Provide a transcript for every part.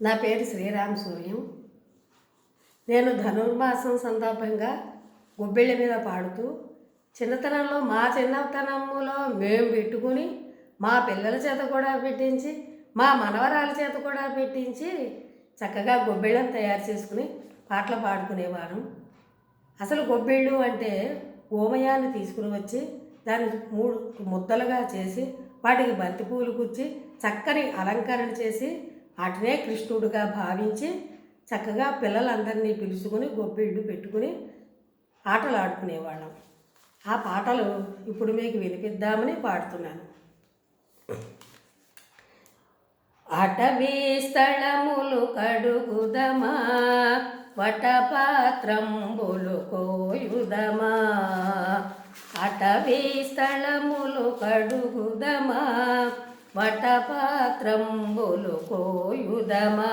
నా పేరు శ్రీరామ సూర్యం. నేను ధనుర్మాసం సందర్భంగా గొబ్బిళ్ళ మీద పాడుతూ చిన్నతనంలో మా చిన్నతనములో మేము పెట్టుకుని మా పిల్లల చేత కూడా పెట్టించి మా మనవరాల చేత కూడా పెట్టించి చక్కగా గొబ్బిళ్ళను తయారు చేసుకుని పాటలు పాడుకునేవారు. అసలు గొబ్బిళ్ళు అంటే గోమయాన్ని తీసుకుని వచ్చి దాన్ని మూడు ముద్దలుగా చేసి వాటికి బంతి పూలు గుచ్చి చక్కని అలంకరణ చేసి అటనే కృష్ణుడుగా భావించి చక్కగా పిల్లలందరినీ పిలుచుకుని గొబ్బిళ్ళు పెట్టుకుని ఆటలు ఆడుకునేవాళ్ళం ఆ పాటలు ఇప్పుడు మీకు వినిపిద్దామని పాడుతున్నాను. అటవీ స్థలములు కడుగుదమా వటపాత్రంబులు కోయుదమా? అటవీ స్థలములు కడుగుదమా వటపాత్రంబులు కోయుదమా?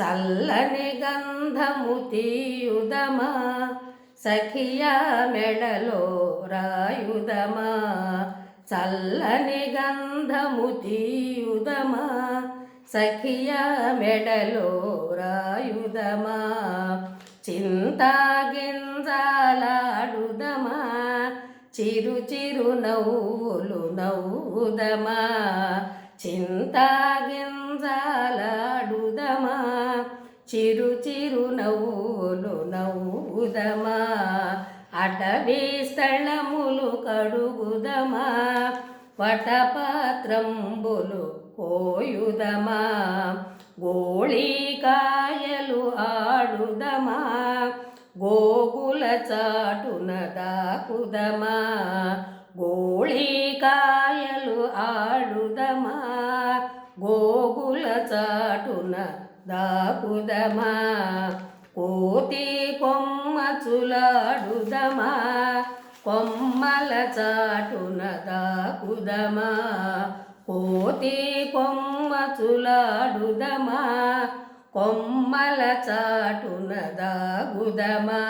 చల్లని గంధము తీయుదమా? సఖియా మెడలో రాయుదమా? చల్లని గంధము తీయుదమా? సఖియా మెడలో రాయుదమా? చింతా గింజాలాడుదమా? చిరు చిరు నవ్వులు నవ్వుదమా? చింతాగింజలాడుదమా చిరు చిరు నవ్వులు నవ్వుదమా? అటవీ స్థలములు కడుగుదమా? వటపాత్రంబులు కోయుదమా? గోళీకాయలు ఆడుదమా? గోగుల చాటున దాకుదమా? గోళీకాయలు ఆడుదమా? గోగుల చాటున దాకుదమా? కోతి కొమ్మ చులాడుదమా? కొమ్మల చాటున దాకుదమా? కోతి కొమ్మ చులాడుదమా? కొమ్మల చాటున దాగుదమా?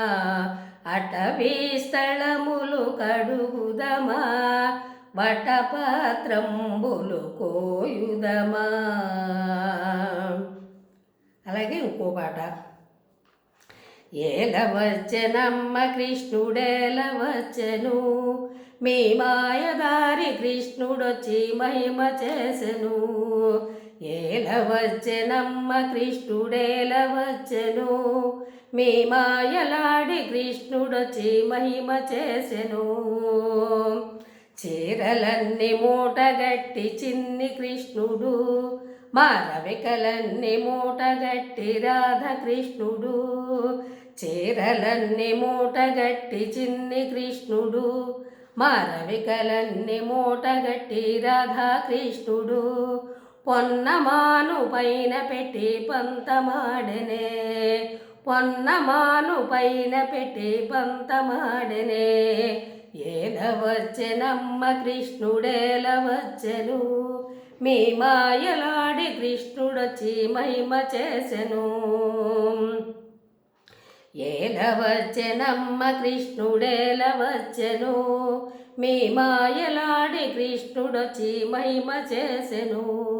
అటవీ స్థలములు కడుగుదమా? వటపాత్రంబులు కోయుదమా? అలాగే ఇంకో పాట. ఏలవచ్చనమ్మ కృష్ణుడేలవచ్చను మీ మాయదారి కృష్ణుడొచ్చి మహిమ చేసెను. ఏలవచ్చనమ్మ కృష్ణుడేలవచ్చను మీ మాయలాడి కృష్ణుడొచ్చి మహిమ చేసెను. చీరలన్నీ మూటగట్టి చిన్ని కృష్ణుడు. మారవికలన్నీ మూటగట్టి రాధకృష్ణుడు చీరలన్నీ మూటగట్టి చిన్ని కృష్ణుడు. మారవికలన్నీ మూటగట్టి రాధాకృష్ణుడు పొన్నమాను పైన పెట్టి పంతమాడనే. పొన్నమాను పైన పెట్టి పంతమాడనే. ఏలవచ్చెనమ్మ కృష్ణుడేలవచ్చెను. మీ మాయలాడి కృష్ణుడొచ్చి మహిమ చేసెను. ఏలవచ్చెనమ్మ కృష్ణుడేలవచ్చెను. మీ మాయలాడి కృష్ణుడొచ్చి మహిమ చేసెను.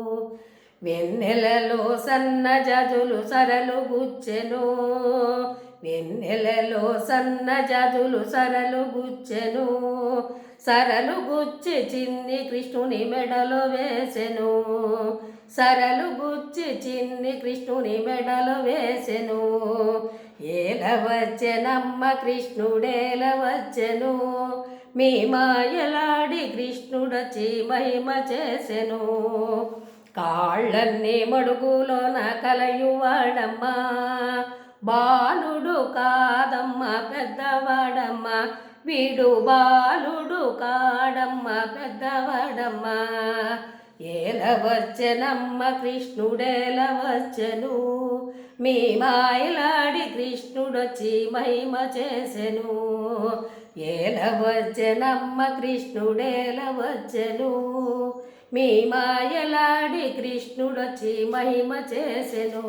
వెన్నెలలో సన్న జజులు సరలు గుచ్చెను. వెన్నెలలో సన్న జజులు సరలు గుచ్చెను. సరలు గుచ్చి చిన్ని కృష్ణుని మెడలో వేసెను. సరలు గుచ్చి చిన్ని కృష్ణుని మెడలో వేసెను. ఏలవచ్చెనమ్మ కృష్ణుడేలవచ్చెను మీ మాయలాడి కృష్ణుడచి మహిమ చేసెను. కాళ్ళన్నీ మడుగులోన కలయువాడమ్మా. బాలుడు కాదమ్మ పెద్దవాడమ్మ. వీడు బాలుడు కాడమ్మ పెద్దవాడమ్మ. ఏలవచ్చనమ్మ కృష్ణుడేలవచ్చను మీ మాయలాడి కృష్ణుడొచ్చి మహిమ చేసెను. ఏలవచ్చనమ్మ కృష్ణుడేలవచ్చను మీ మాయలాడి కృష్ణుడొచ్చి మహిమ చేసెను.